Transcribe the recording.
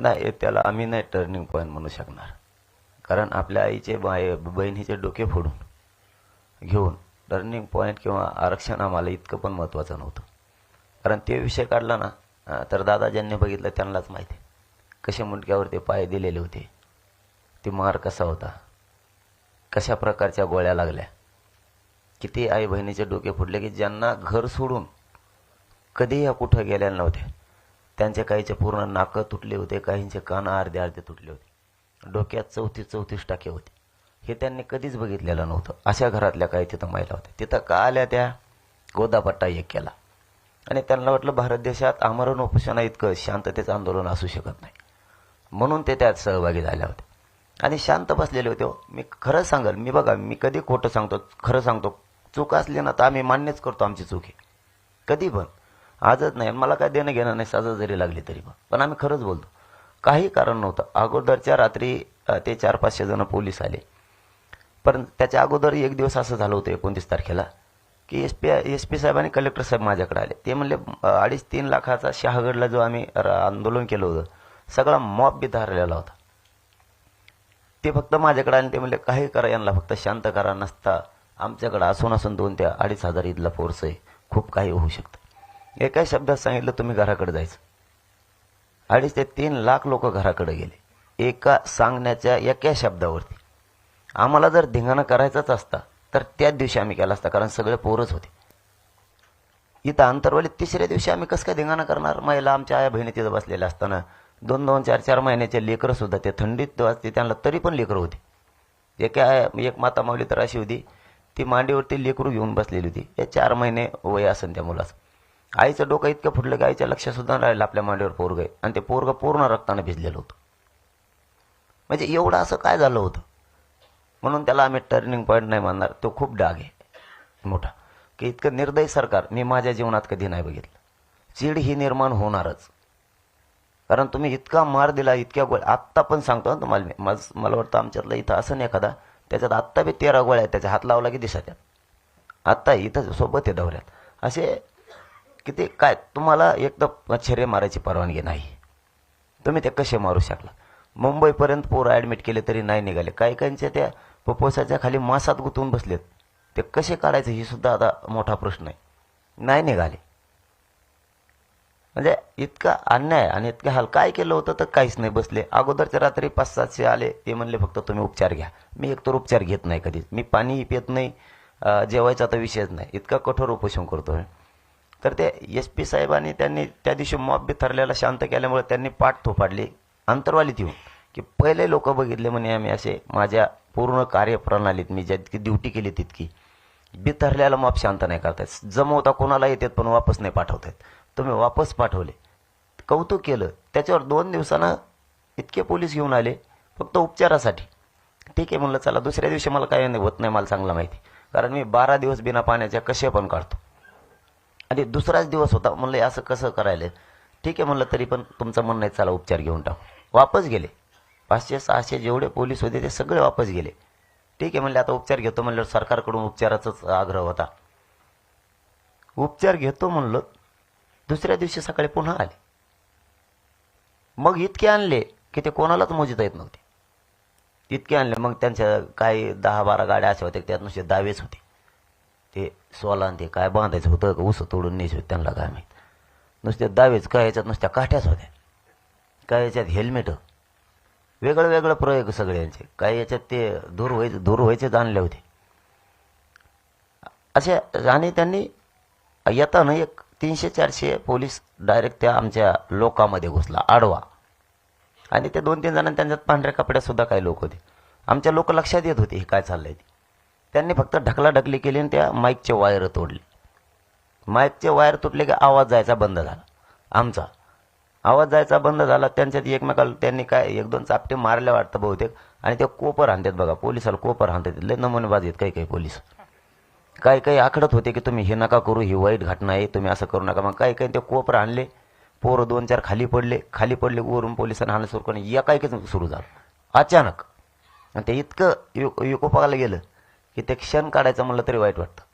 नाही त्याला आम्ही नाही टर्निंग पॉईंट म्हणू शकणार. कारण आपल्या आईचे बाय बहिणीचे डोके फोडून घेऊन टर्निंग पॉईंट किंवा आरक्षण आम्हाला इतकं पण महत्त्वाचं नव्हतं. कारण ते विषय काढला ना तर दादा ज्यांनी बघितलं त्यांनाच माहिती. कसे मुंडक्यावर ते पाय दिलेले होते. ते मार कसा होता. कशा प्रकारच्या गोळ्या लागल्या. किती आई बहिणीचे डोके फुटले की ज्यांना घर सोडून कधी या कुठं गेल्या नव्हत्या त्यांचे काहीचे पूर्ण नाकं तुटले होते काहींचे कान अर्धे अर्धे तुटले होते. डोक्यात चौतीस चौतीस टाके होते. हे त्यांनी कधीच बघितलेलं नव्हतं. अशा घरातल्या काही तिथं महिला होत्या. तिथं का आल्या त्या? गोदापट्टा एक केला. आणि त्यांना वाटलं भारत देशात आमरण उपोषणा इतकं शांततेचं आंदोलन असू शकत नाही. म्हणून ते त्यात सहभागी झाल्या होत्या आणि शांत बसलेले होते. मी खरं सांगेल मी बघा मी कधी खोटं सांगतो खरं सांगतो. चूक असली ना तर आम्ही मान्यच करतो आमची चूक आहे. कधी पण. आजच नाही मला काय देणं घेणं नाही सजा जरी लागली तरी पण. पण आम्ही खरंच बोलतो. काही कारण नव्हतं. अगोदरच्या रात्री ते चार पाचशे जण पोलीस आले. पण त्याच्या अगोदर एक दिवस असं झालं होतं एकोणतीस तारखेला की एस पी एस पी साहेब आणि कलेक्टर साहेब माझ्याकडे आले. ते म्हणले अडीच तीन लाखाचा शहागडला जो आम्ही र- आंदोलन केलं होतं सगळा मॉब बी धारलेला होता. ते फक्त माझ्याकडे आणि ते म्हणले काही करा यांना फक्त शांत करा नसता. आमच्याकडे असून असून दोन ते अडीच हजार इथला फोर्स आहे. खूप काही होऊ शकतं. एका शब्दात सांगितलं तुम्ही घराकडे जायचं. अडीच ते तीन लाख लोक घराकडे गेले. एका सांगण्याच्या एका शब्दावरती. आम्हाला जर धिंगाणा करायचाच असता तर त्याच दिवशी आम्ही केला असता कारण सगळे पोरच होते. इथं अंतरवलीत तिसऱ्या दिवशी आम्ही कसं काय धिंगाणा करणार? महिला आमच्या आया बहिणी तिथं बसलेल्या असताना दोन दोन चार चार महिन्याचे लेकरं सुद्धा ते थंडीत वाजते त्यांना तरी पण लेकरं होते. एका एक माता माऊली तर अशी होती ती मांडीवरती लेकरू घेऊन बसलेली होती. हे चार महिने वय असेल त्या मुलाचं. आईचं डोकं इतकं फुटलं की आईच्या लक्षसुद्धा राहिलं आपल्या मांडीवर पोरग आहे. आणि ते पोरग पूर्ण रक्तानं भिजलेलं होतं. म्हणजे एवढं असं काय झालं होतं? म्हणून त्याला आम्ही टर्निंग पॉईंट नाही मानणार. तो खूप डाग आहे. मोठा. की इतकं निर्दयी सरकार. मी माझ्या जीवनात कधी नाही बघितलं. चीड ही निर्माण होणारच. कारण तुम्ही इतका मार दिला इतक्या गोळ्या. आत्ता पण सांगतो ना तुम्हाला मी. माझ- मला वाटतं आमच्यातलं इथं असं नाही एखादा. त्याच्यात आत्ता बी तेरा गोळ्या आहेत. त्याच्या हात लावला की दिसत आत्ता इथं सोबत आहे दौऱ्यात. असे की ते काय तुम्हाला एकदम छर्रे मारायची परवानगी नाही. तुम्ही ते कसे मारू शकला? मुंबईपर्यंत पोरं ॲडमिट केले तरी नाही निघाले. काही काहींच्या त्या पपोसाच्या खाली मासात गुंतवून बसलेत. ते कसे काढायचे ही सुद्धा आता मोठा प्रश्न आहे. नाही निघाले. म्हणजे इतका अन्याय आणि इतका हाल काय केलं होतं तर काहीच नाही बसले. अगोदरच्या रात्री पाच सातशे आले ते म्हणले फक्त तुम्ही उपचार घ्या. मी एकतर उपचार घेत नाही कधीच. मी पाणी पित नाही जेवायचा तर विषयच नाही. इतका कठोर उपोषण करतो मी तर ते एस पी साहेबांनी त्यांनी त्या दिवशी मॉब बी शांत केल्यामुळे त्यांनी पाठ थोपाडली अंतरवालीत येऊन. की पहिले लोक बघितले म्हणे आम्ही असे माझ्या पूर्ण कार्यप्रणालीत मी जितकी ड्युटी केली तितकी बिथरल्याला मॉब शांत नाही करतायत. जमवता कोणाला येतात पण वापस नाही पाठवतायत. तुम्ही वापस पाठवले. कौतुक केलं. त्याच्यावर दोन दिवसानं इतके पोलीस घेऊन आले फक्त उपचारासाठी. ठीक आहे म्हणलं चला दुसऱ्या दिवशी मला काय नाही होत नाही मला चांगलं माहिती. कारण मी बारा दिवस बिना पाण्याच्या कसे पण काढतो. आणि दुसराच दिवस होता. म्हणलं असं कसं करायला? ठीक आहे म्हणलं तरी पण तुमचं म्हणणं आहे चला उपचार घेऊन टाकू. वापस गेले. पाचशे सहाशे जेवढे पोलीस होते ते सगळे वापस गेले. ठीक आहे म्हणले आता उपचार घेतो म्हणलं सरकारकडून उपचाराचाच आग्रह होता. उपचार घेतो म्हणलं दुसऱ्या दिवशी सकाळी पुन्हा आले. मग इतके आणले की ते कोणालाच मोजता येत नव्हते. इतके आणले मग त्यांच्या काही दहा बारा गाड्या अशा होत्या त्यात नुसते दावेच होते. ते सोलान आणि ते काय बांधायचं होतं का उसं तोडून न्यायचं होतं त्यांना काय माहीत. नुसते दावेच काय याच्यात नुसत्या काठ्याच होत्या. काय याच्यात हेल्मेट वेगळं वेगळं प्रयोग सगळ्यांचे. काही याच्यात ते दूर व्हायचे दूर व्हायचेच आणले होते. असे आणि त्यांनी येताना एक तीनशे चारशे पोलीस डायरेक्ट त्या आमच्या लोकामध्ये घुसला आडवा. आणि ते दोन तीन जणांनी त्यांच्यात पांढऱ्या कपड्यातसुद्धा काही लोक होते. आमच्या लोक लक्षात येत होते हे काय चाललंय ते. त्यांनी फक्त ढकलाढकली केली आणि त्या माईकचे वायर तोडले. माईकचे वायर तुटले की आवाज जायचा बंद झाला. आमचा आवाज जायचा बंद झाला. त्यांच्यात एकमेकाला त्यांनी काय एक दोन चापटे मारले वाटतं बहुतेक. आणि ते कोपर हाणतात बघा पोलिसाला कोपर हाणतात लय नमुनेबाज आहेत काही काही पोलीस. काही काही आखडत होते की तुम्ही हे नका करू ही वाईट घटना आहे तुम्ही असं करू नका. मग काही काही ते कोपर आणले. पोरं दोन चार खाली पडले. खाली पडले वरून पोलिसांना हाणं सुरू करून एकाएकीच सुरू झालं. अचानक. आणि ते इतकं यु युकोपाला गेलं. की ते क्षण काढायचं म्हणलं तरी वाईट वाटतं.